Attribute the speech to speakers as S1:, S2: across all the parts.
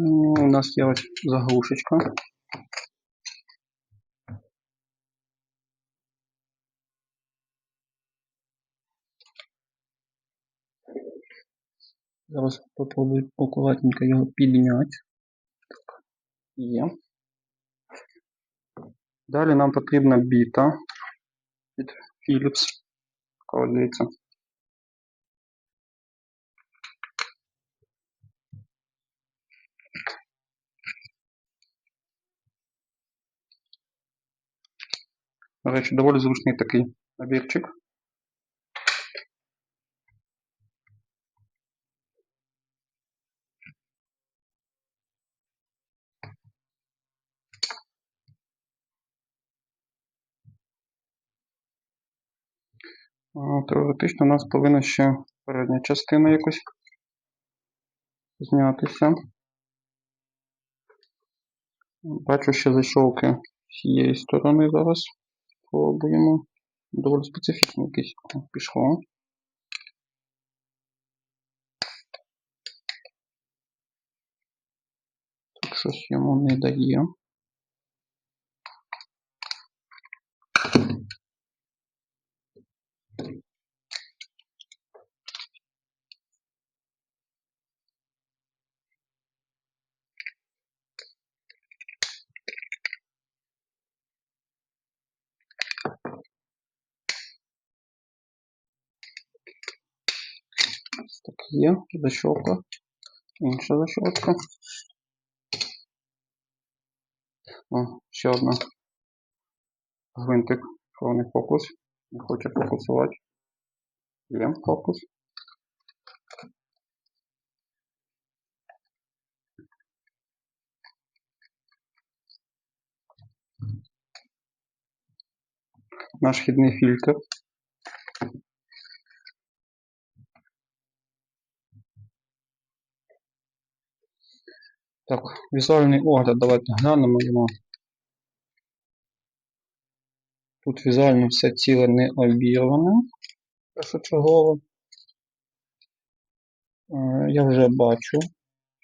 S1: У нас є ось заглушечка. Зараз попробую акуратненько його підняти. Так, є. Далі нам потрібна біта від Philips. Дивіться. До речі, доволі зручний такий набірчик. Теоретично у нас повинна ще передня частина якось знятися. Бачу, ще защолки з цієї сторони зараз. Пробуємо. Доволі специфічно якесь О, пішло. Тут щось йому не дає. Є, защолка. Інша защолка. О, ще одна. Гвинтик, повний фокус. Не хоче фокусувати. Є фокус. Наш хідний фільтр. Так, візуальний огляд, давайте глянемо його. Тут візуально все ціле не обірване. Першочергово. Е, Я вже бачу.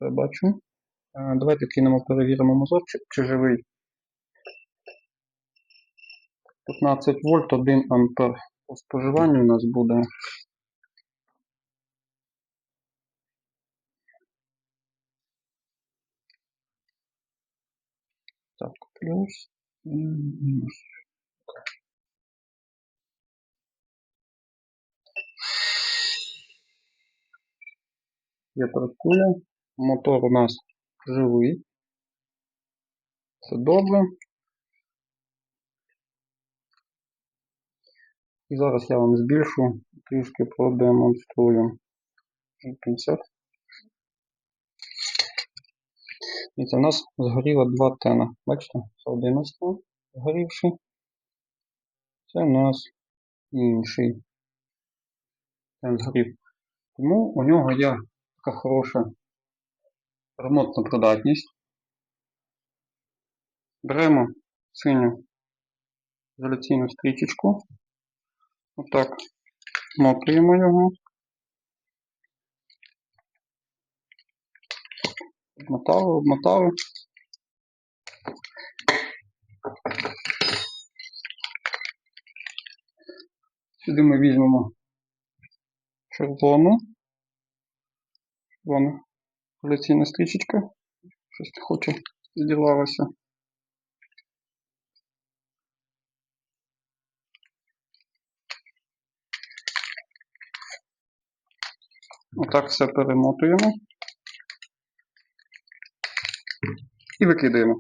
S1: Вже бачу. Е, Давайте кинемо, перевіримо мозочок, чи живий. 15 вольт, 1 ампер. По споживанню у нас буде. Так, плюс і мінус. Я працюю. Мотор у нас живий. Все добре. І зараз я вам збільшу, трішки продемонструю. Пінцет. І це в нас згоріло два тена. Бачите, це один згорівший. Це у нас інший. Тен згорів. Тому у нього є така хороша ремонтна придатність. Беремо синю ізоляційну стрічечку. Отак мотуємо його. Обмотали, обмотали. Сюди ми візьмемо червону. Червона ізоляційна стрічечка. Щось не хоче зділалося. Отак все перемотуємо. І викидаємо.